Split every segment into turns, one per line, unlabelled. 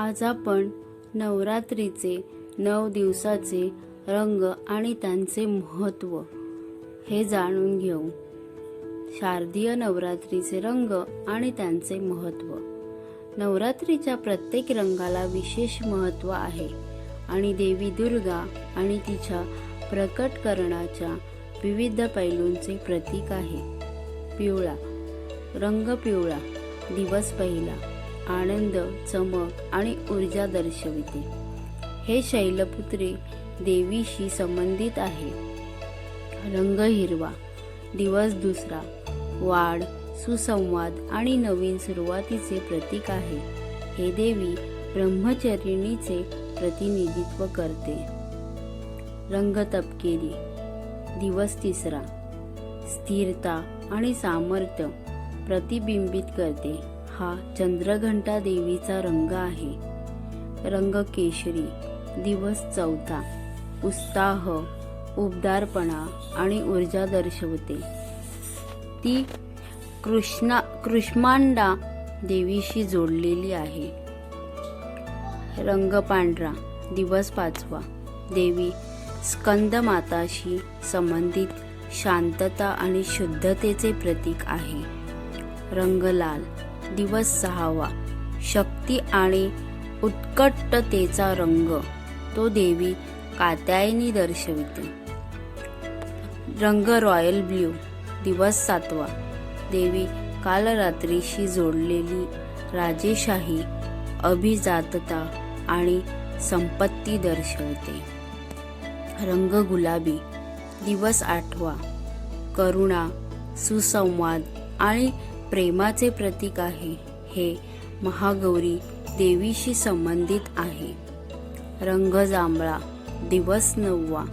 आज आपण नवरात्रीचे नऊ दिवसाचे रंग आणि त्यांचे महत्त्व हे जाणून घेऊ. शारदीय नवरात्रीचे रंग आणि त्यांचे महत्त्व. नवरात्रीच्या प्रत्येक रंगाला विशेष महत्त्व आहे आणि देवी दुर्गा आणि तिच्या प्रकटकरणाच्या विविध पैलूंचे प्रतीक आहे. पिवळा रंग पिवळा दिवस पहिला. आनंद चमक आणि ऊर्जा दर्शविते. हे शैलपुत्री देवीशी संबंधित आहे. रंग हिरवा दिवस दुसरा वाढ सुसंवाद आणि नवीन सुरुवातीचे प्रतीक आहे. हे देवी ब्रह्मचरिणीचे प्रतिनिधित्व करते. रंग तपकेरी दिवस तिसरा. स्थिरता आणि सामर्थ्य प्रतिबिंबित करते. हा चंद्रघंटा देवीचा रंग आहे. रंग केशरी दिवस चौथा. उत्साह उबदारपणा आणि ऊर्जा दर्शवते. ती कृष्णा कृष्मांडा देवीशी जोडलेली आहे. रंग पांढरा दिवस पाचवा. देवी स्कंद माताशी संबंधित शांतता आणि शुद्धतेचे प्रतीक आहे. रंग लाल दिवस सहावा. शक्ती आणि उत्कटतेचा रंग तो देवी कात्यायनी दर्शविते. रंग रॉयल ब्ल्यू दिवस सातवा. देवी कालरात्रीशी जोडलेली राजेशाही अभिजातता आणि संपत्ती दर्शवते. रंग गुलाबी दिवस आठवा. करुणा सुसंवाद आणि प्रेमाचे प्रतीक आहे. हे महागौरी देवीशी संबंधित आहे. रंग जांभळा दिवस नववा.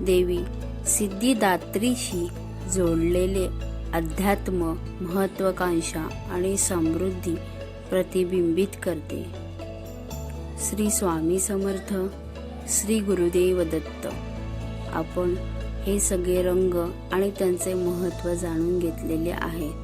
देवी सिद्धिदात्रीशी जोडलेले अध्यात्म महत्वाकांक्षा आणि समृद्धी प्रतिबिंबित करते. श्री स्वामी समर्थ श्री गुरुदेव दत्त. आपण हे सगळे रंग आणि त्यांचे महत्त्व जाणून घेतलेले आहेत.